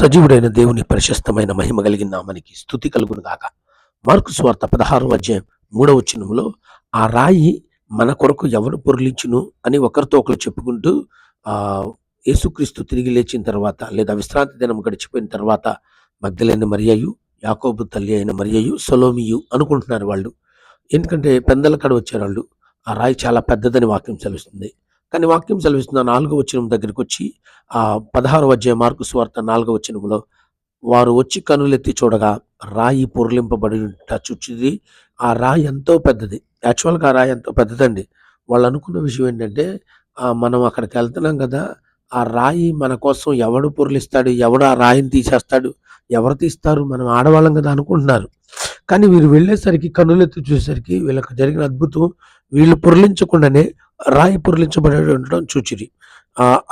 సజీవుడైన దేవుని ప్రశస్తమైన మహిమ కలిగిన మనకి స్థుతి కలుగును గాక. మార్కు స్వార్థ పదహారు అధ్యాయం మూడవ చిన్నంలో ఆ రాయి మన కొరకు ఎవరు పొర్లించును? అని ఒకరితో ఒకరు చెప్పుకుంటూ ఆ యేసుక్రీస్తు తిరిగి లేచిన తర్వాత లేదా విశ్రాంతి దినం గడిచిపోయిన తర్వాత మగ్ధలైన మరియయు యాకోబు తల్లి అయిన మరియయు సొలోమియు అనుకుంటున్నారు వాళ్ళు. ఎందుకంటే పెందల కడ వచ్చారు వాళ్ళు. ఆ రాయి చాలా పెద్దదని వాక్యం చలుస్తుంది కానీ వాక్యం సెలవిస్తున్న నాలుగో వచనం దగ్గరికి వచ్చి ఆ పదహారు అధ్యాయ మార్కు స్వార్థ నాలుగో వచనంలో వారు వచ్చి కనులెత్తి చూడగా రాయి పొరలింపబడి చుచ్చుది ఆ రాయి ఎంతో పెద్దది. యాక్చువల్గా ఆ రాయి ఎంతో పెద్దదండి. వాళ్ళు అనుకున్న విషయం ఏంటంటే మనం అక్కడికి వెళ్తున్నాం కదా ఆ రాయి మన కోసం ఎవడు పొరలిస్తాడు? ఎవడు ఆ రాయిని తీసేస్తాడు? ఎవరు తీస్తారు? మనం ఆడవాళ్ళం కదా అనుకుంటున్నారు. కానీ వీరు వెళ్ళేసరికి కన్నులెత్తి చూసేసరికి వీళ్ళకి జరిగిన అద్భుతం వీళ్ళు పొరలించకుండానే రాయి పొరలించబడి ఉండడం చూచిరి.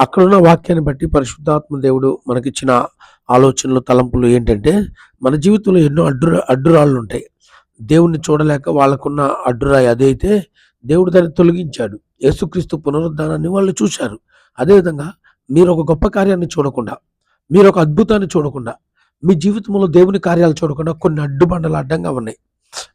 అక్కడున్న వాక్యాన్ని బట్టి పరిశుద్ధాత్మ దేవుడు మనకిచ్చిన ఆలోచనలు తలంపులు ఏంటంటే మన జీవితంలో ఎన్నో అడ్డు అడ్డురాళ్ళు ఉంటాయి దేవుణ్ణి చూడలేక వాళ్ళకున్న అడ్డురాయి అదైతే దేవుడు దాన్ని తొలగించాడు. యేసుక్రీస్తు పునరుద్ధానాన్ని వాళ్ళు చూశారు. అదేవిధంగా మీరు ఒక గొప్ప కార్యాన్ని చూడకుండా మీరు ఒక అద్భుతాన్ని చూడకుండా మీ జీవితంలో దేవుని కార్యాలు చూడకుండా కొన్ని అడ్డుబండలు అడ్డంగా ఉన్నాయి.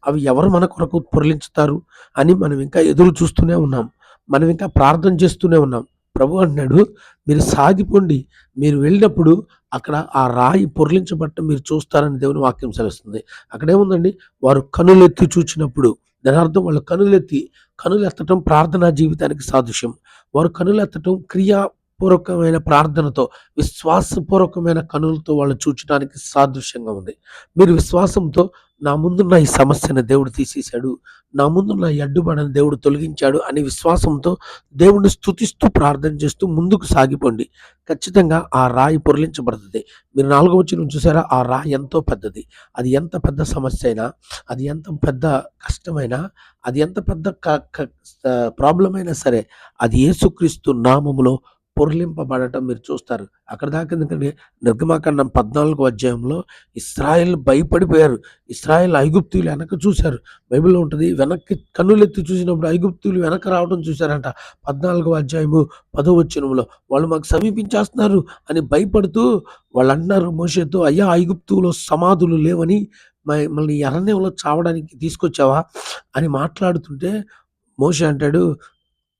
అవి ఎవరు మన కొరకు పొరలించుతారు అని మనం ఇంకా ఎదురు చూస్తూనే ఉన్నాం. మనం ఇంకా ప్రార్థన చేస్తూనే ఉన్నాం. ప్రభు అంటున్నాడు మీరు సాగిపోండి. మీరు వెళ్ళినప్పుడు అక్కడ ఆ రాయి పొర్లించబట్ట మీరు చూస్తారని దేవుని వాక్యం సెలవుస్తుంది. అక్కడేముందండి? వారు కనులెత్తి చూచినప్పుడు దాని అర్థం వాళ్ళు కనులెత్తి కనులెత్తటం ప్రార్థనా జీవితానికి సాదృశ్యం. వారు కనులెత్తటం క్రియాపూర్వకమైన ప్రార్థనతో విశ్వాసపూర్వకమైన కనులతో వాళ్ళు చూచడానికి సాదృశ్యంగా ఉంది. మీరు విశ్వాసంతో నా ముందున్న ఈ సమస్యను దేవుడు తీసేశాడు. నా ముందున్న ఈ అడ్డుబడని దేవుడు తొలగించాడు అనే విశ్వాసంతో దేవుడిని స్తుతిస్తూ ప్రార్థన చేస్తూ ముందుకు సాగిపోండి. ఖచ్చితంగా ఆ రాయి పొరలించబడుతుంది. మీరు నాలుగో వచ్చిన చూసారా? ఆ రాయి ఎంతో పెద్దది. అది ఎంత పెద్ద సమస్య అయినా అది ఎంత పెద్ద కష్టమైనా అది ఎంత పెద్ద ప్రాబ్లం అయినా సరే అది యేసుక్రీస్తు నామములో పొర్లింపబడటం మీరు చూస్తారు. అక్కడ దాకా ఎందుకంటే నిర్గమాకాండం పద్నాలుగు అధ్యాయంలో ఇస్రాయల్ భయపడిపోయారు. ఇస్రాయల్ ఐగుప్తులు వెనక చూశారు. బైబిల్లో ఉంటుంది వెనక్కి కన్నులెత్తి చూసినప్పుడు ఐగుప్తులు వెనక రావడం చూశారంట. పద్నాలుగో అధ్యాయము పదో వచ్చినంలో వాళ్ళు మాకు సమీపించేస్తున్నారు అని భయపడుతూ వాళ్ళు అంటున్నారు మోషేతో అయ్యా ఐగుప్తులో సమాధులు లేవని మ- అరణ్యంలో చావడానికి తీసుకొచ్చావా? అని మాట్లాడుతుంటే మోష అంటాడు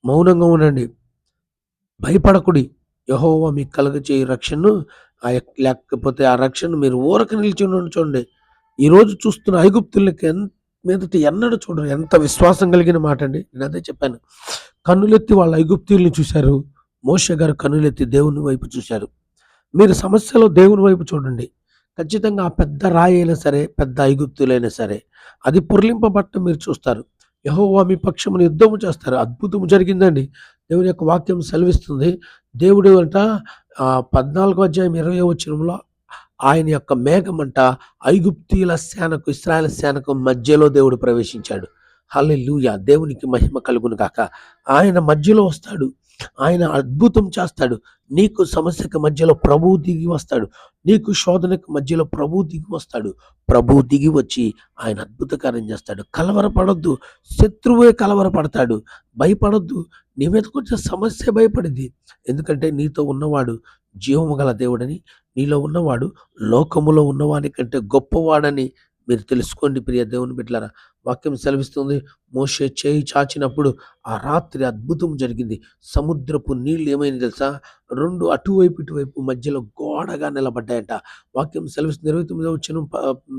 మౌనంగా ఉండండి. భయపడకుడి. యహోవా మీకు కలగచే రక్షణను ఆ లేకపోతే ఆ రక్షణ మీరు ఊరక నిలిచి చూడండి. ఈరోజు చూస్తున్న ఐగుప్తులకి ఎన్ మీదట ఎన్నడూ చూడరు. ఎంత విశ్వాసం కలిగిన మాట అండి. నేను అదే చెప్పాను. కన్నులెత్తి వాళ్ళ ఐగుప్తుల్ని చూశారు. మోష గారు కన్నులెత్తి దేవుని వైపు చూశారు. మీరు సమస్యలో దేవుని వైపు చూడండి. ఖచ్చితంగా ఆ పెద్ద రాయి అయినా సరే పెద్ద ఐగుప్తులైనా సరే అది పొర్లింపబట్ట మీరు చూస్తారు. యహోవా మీ పక్షమును యుద్ధము చేస్తారు. అద్భుతం జరిగిందండి. దేవుని యొక్క వాక్యం సెలవిస్తుంది. దేవుడు అంట పద్నాలుగో అధ్యాయం ఇరవై వచ్చినంలో ఆయన యొక్క మేఘమంట ఐగుప్తీల సేనకు ఇస్రాయల్ సేనకు మధ్యలో దేవుడు ప్రవేశించాడు. హల్లెలూయా! దేవునికి మహిమ కలుగును కాక ఆయన మధ్యలో వస్తాడు. ఆయన అద్భుతం చేస్తాడు. నీకు సమస్యకు మధ్యలో ప్రభువు దిగి వస్తాడు. నీకు శోధనకు మధ్యలో ప్రభువు దిగి వస్తాడు. ప్రభువు దిగి వచ్చి ఆయన అద్భుత కార్యం చేస్తాడు. కలవరపడొద్దు. శత్రువే కలవరపడతాడు. భయపడొద్దు. నీ మీదకి వచ్చే సమస్య భయపడింది. ఎందుకంటే నీతో ఉన్నవాడు జీవము గల దేవుడని నీలో ఉన్నవాడు లోకములో ఉన్నవాని కంటే గొప్పవాడని మీరు తెలుసుకోండి ప్రియ దేవుని బిడ్డలారా. వాక్యం సెలవిస్తుంది. మోషే చేయి చాచినప్పుడు ఆ రాత్రి అద్భుతం జరిగింది. సముద్రపు నీళ్ళు ఏమైంది తెలుసా? రెండు అటువైపు ఇటువైపు మధ్యలో గోడగా నిలబడ్డాయట. వాక్యం సెలవిస్తుంది. ఇరవై తొమ్మిదో వచ్చిన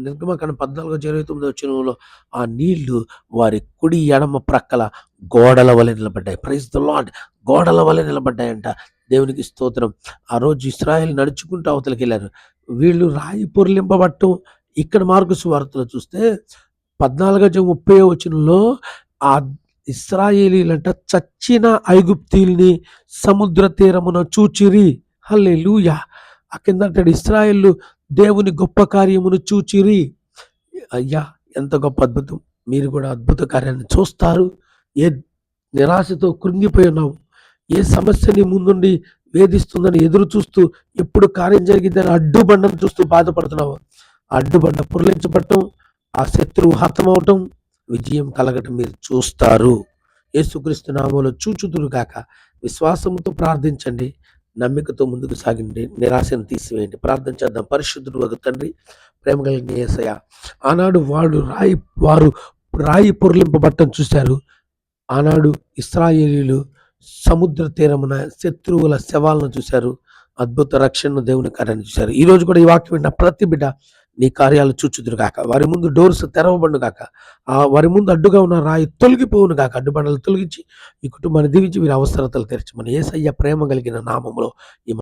నిర్గమకాండ పద్నాలుగో ఇరవై తొమ్మిదో వచ్చినంలో ఆ నీళ్ళు వారి కుడి ఎడమ ప్రక్కల గోడల వలె నిలబడ్డాయి. ప్రైజ్ ద లాడ్ గోడల వలె నిలబడ్డాయంట. దేవునికి స్తోత్రం. ఆ రోజు ఇస్రాయల్ నడుచుకుంటూ అవతలకి వెళ్ళారు వీళ్ళు రాయి పొర్లింపబట్టం ఇక్కడ మార్కు సువార్తలో చూస్తే పద్నాలుగో అధ్యాయం ముప్పై వచనంలో ఆ ఇస్రాయేలీలంట చచ్చిన ఐగుప్తీల్ని సముద్ర తీరమున చూచిరి. హల్లే లూయా ఆ కింద అంటాడు ఇస్రాయేళ్ళు దేవుని గొప్ప కార్యమును చూచిరి. అయ్యా ఎంత గొప్ప అద్భుతం. మీరు కూడా అద్భుత కార్యాన్ని చూస్తారు. ఏ నిరాశతో కృంగిపోయి ఉన్నావు. ఏ సమస్యని ముందుండి వేధిస్తుందని ఎదురు చూస్తూ ఎప్పుడు కార్యం జరిగిందని అడ్డుబండను చూస్తూ బాధపడుతున్నావు. అడ్డుబండ పురలించబడటం ఆ శత్రువు హతమవటం విజయం కలగటం మీరు చూస్తారు. యేసుక్రీస్తు నామంలో చూచుదురు గాక. విశ్వాసంతో ప్రార్థించండి. నమ్మికతో ముందుకు సాగండి. నిరాశను తీసివేయండి. ప్రార్థన చేద్దాం. పరిశుద్ధుడు ఒక తండ్రి ప్రేమ కలిగిన ఏసయ ఆనాడు వాళ్ళు రాయి వారు రాయి పొరలింపబట్టం చూశారు. ఆనాడు ఇస్రాయేలీలు సముద్ర తీరమున శత్రువుల శవాలను చూశారు. అద్భుత రక్షణను దేవుని కార్యాన్ని చూశారు. ఈరోజు కూడా ఈ వాక్యం విన్న ప్రతి బిడ్డ నీ కార్యాలు చూచుదురు కాక వారి ముందు డోర్స్ తెరవబడును కాక ఆ వారి ముందు అడ్డుగా ఉన్న రాయి తొలగిపోవును కాక అడ్డుబండలు తొలగించి ఈ కుటుంబాన్ని దీవించి వీరి అవసరతలు తెరచమని ఏసయ్య ప్రేమ కలిగిన నామములో ఈ